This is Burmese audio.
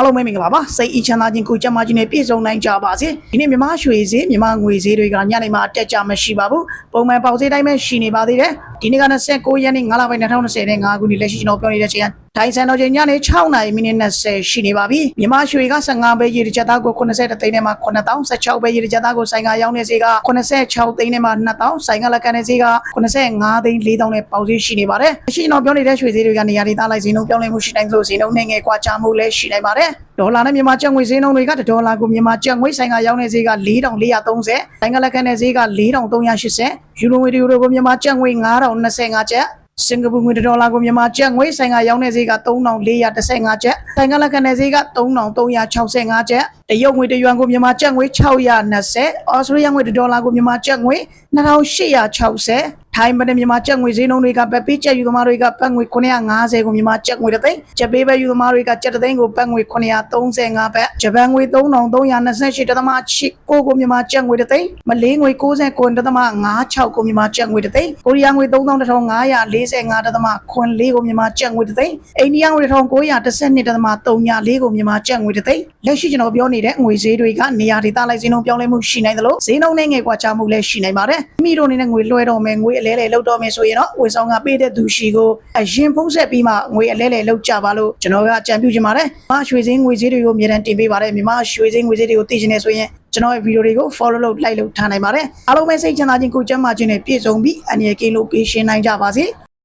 အားလုံးပဲမင်္ဂလာပါစိတ်အချမ်းသာခြင်းကိုကြမ်းမာခြင်းနဲ့ပြည့်စုံနိုင်ကြပါစေဒီနေ့မြန်မာရွှေဈေးမြန်မာငွေဈေးတွေကညနေမှာတက်ကြမရှိပါဘူးပုံမှန်ပေါက်ဈေးတိုင်းပဲရှိနေပါသေးတယ်ဒီနေ့က29ရက်နေ့9လပိုင်း2020နဲ့9ခုနှစ်လက်ရှိကျွန်တော်ပြောနေတဲ့ချိန်ကဒိုင်ဆန်တော်ချိန်ညနေ6နာရီမိနစ်20ရှိနေပါပြီမြန်မာရွှေက15ပဲရေတစ်ချက်သားကို80သိန်းနဲ့မှ9000 16ပဲရေတစ်ချက်သားကိုဆိုင်ကရောင်းနေဈေးက86သိန်းနဲ့မှ2000ဆိုင်ကလက်ကန်နေဈေးက85သိန်း4000နဲ့ပေါက်ဈေးရှိနေပါတယ်လက်ရှိကျွန်တော်ပြောနေတဲ့ရွှေဈေးတွေကနေရာဒေသလိုက်ဈေးနှုန်းပြောင်းလဲမှုရှိနိုင်သလိုဈေးနှုန်းနှိမ့်ငယ်ကွာခြားမှုလည်းရှိနိုင်ပါတယ်ဒေါ်လာနဲ့မြန်မာကျပ်ငွေဈေးနှုန်းတွေကဒေါ်လာကိုမြန်မာကျပ်ငွေဆိုင်ကရောင်းနေဈေးက4430ဆိုင်ကလက်ကန်နေဈေးက4380ယူရိုငွေတွေကိုမြန်မာကျပ်ငွေ9025ကျပ်စင်ကာပူငွေတစ်ဒေါ်လာကိုမြန်မာကျပ်ငွေဆိုင်ကရောင်းတဲ့ဈေးက3415ကျပ်ဆိုင်ကလက်ခံတဲ့ဈေးက3365ကျပ်တရုတ်ငွေတစ်ယွမ်ကိုမြန်မာကျပ်ငွေ620အော်စတြေးလျငွေတစ်ဒေါ်လာကိုမြန်မာကျပ်ငွေ2860 ထိုင်းမနဲ့မြန်မာကျပ်ငွေဈေးနှုန်းတွေကပတ်ပေးကျပ်ယူသမားတွေကပတ်ငွေ950ကိုမြန်မာကျပ်ငွေတစ်သိန်းကျပ်ပေးပဲယူသမားတွေကကျပ်တစ်သိန်းကိုပတ်ငွေ935ဘတ်ဂျပန်ငွေ3328တသမချစ်ကိုကိုမြန်မာကျပ်ငွေတစ်သိန်းမလေးငွေ69တသမ56ကိုမြန်မာကျပ်ငွေတစ်သိန်းကိုရီးယားငွေ3545တသမခွန်လေးကိုမြန်မာကျပ်ငွေတစ်သိန်းအိန္ဒိယငွေ1912တသမ34ကိုမြန်မာကျပ်ငွေတစ်သိန်းလက်ရှိကျွန်တော်ပြောနေတဲ့ငွေဈေးတွေကနေရာဒေသလိုက်ဈေးနှုန်းပြောင်းလဲမှုရှိနိုင်သလိုဈေးနှုန်းနဲ့ငယ်ကွာခြားမှုလည်းရှိနိုင်ပါတယ်မိမိတို့အနေနဲ့ငွေလွှဲတော့မယ်ငွေအလဲလဲလောက်တော့မယ်ဆိုရင်တော့ငွေဆောင်ကပေးတဲ့သူရှိကိုအရင်ဖုံးဆက်ပြီးမှငွေအလဲလဲလောက်ကြပါလို့ကျွန်တော်ကအကြံပြုချင်ပါတယ်မရွှေဈေးငွေဈေးတွေကိုအမြဲတမ်းတင်ပေးပါတယ်မြန်မာရွှေဈေးငွေဈေးတွေကိုသိချင်နေဆိုရင်ကျွန်တော်ရဲ့ဗီဒီယိုတွေကို follow လုပ် like လုပ်ထားနိုင်ပါတယ်အားလုံးပဲစိတ်ချမ်းသာခြင်းကိုယ်ကျန်းမာခြင်းနဲ့ပြည့်စုံပြီးအနေနဲ့ကင်းလို့ပေးရှင်းနိုင်ကြပါစေ